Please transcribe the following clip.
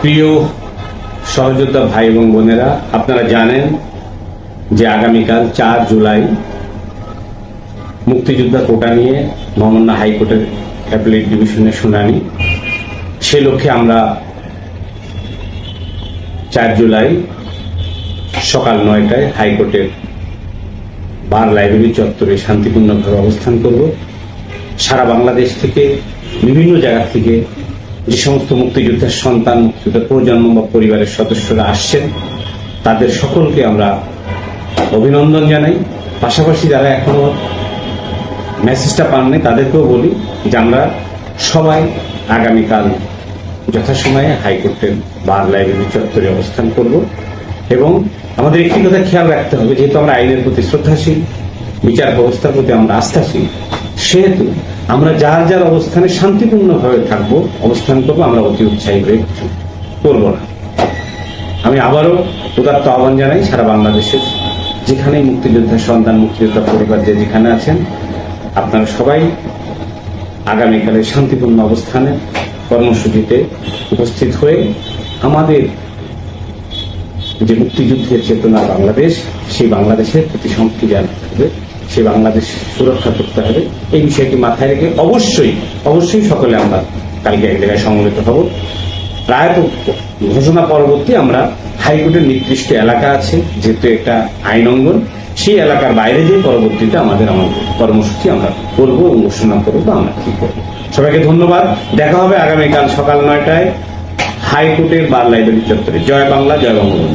প্রিয় সহযোদ্ধা ভাই এবং বোনেরা, আপনারা জানেন যে আগামীকাল চার জুলাই মুক্তিযোদ্ধা কোটা নিয়ে মহামান্য হাইকোর্টের অ্যাপেলেট ডিভিশনের শুনানি। সে লক্ষ্যে আমরা চার জুলাই সকাল নয়টায় হাইকোর্টের বার লাইব্রেরি চত্বরে শান্তিপূর্ণভাবে অবস্থান করব। সারা বাংলাদেশ থেকে, বিভিন্ন জায়গা থেকে যে সমস্ত মুক্তিযোদ্ধার সন্তান, মুক্তিযোদ্ধার প্রজন্ম বা পরিবারের সদস্যরা আসছেন, তাদের সকলকে আমরা অভিনন্দন জানাই। পাশাপাশি যারা এখনও মেসেজটা পাননি, তাদেরকেও বলি যে আমরা সবাই আগামীকাল যথাসময়ে হাইকোর্টের বার লাইব্রেরি চত্বরে অবস্থান করব এবং আমাদের একটি কথা খেয়াল রাখতে হবে, যেহেতু আমরা আইনের প্রতি শ্রদ্ধাশীল, বিচার ব্যবস্থার প্রতি আমরা আস্থাশীল, সেহেতু আমরা যার যার অবস্থানে শান্তিপূর্ণভাবে থাকব, অবস্থান করব, আমরা অতি উৎসাহী হয়ে কিছু করব না। আমি আবারও উদাত্ত আহ্বান জানাই সারা বাংলাদেশের যেখানেই মুক্তিযোদ্ধার সন্তান মুক্তিযোদ্ধা পরিবার যে যেখানে আছেন, আপনারা সবাই আগামীকালে শান্তিপূর্ণ অবস্থানে কর্মসূচিতে উপস্থিত হয়ে আমাদের যে মুক্তিযুদ্ধের চেতনা বাংলাদেশ, সেই বাংলাদেশের প্রতি শক্তি জানাতে হবে সেই বাংলাদেশ সুরক্ষা করতে হবে। এই বিষয়টি মাথায় রেখে অবশ্যই অবশ্যই সকলে আমরা কালকে এক জায়গায় সমবেত হব। রায় ঘোষণা পরবর্তী আমরা হাইকোর্টের নির্দিষ্ট এলাকা আছে, যেহেতু একটা আইন অঙ্গন, সেই এলাকার বাইরে যে পরবর্তীতে আমাদের আমাদের কর্মসূচি আমরা করব ঘোষণা করব, আমরা কি করব। সবাইকে ধন্যবাদ। দেখা হবে আগামীকাল সকাল নয়টায় হাইকোর্টের বার লাইব্রেরি চত্বরে। জয় বাংলা, জয় বঙ্গবন্ধু।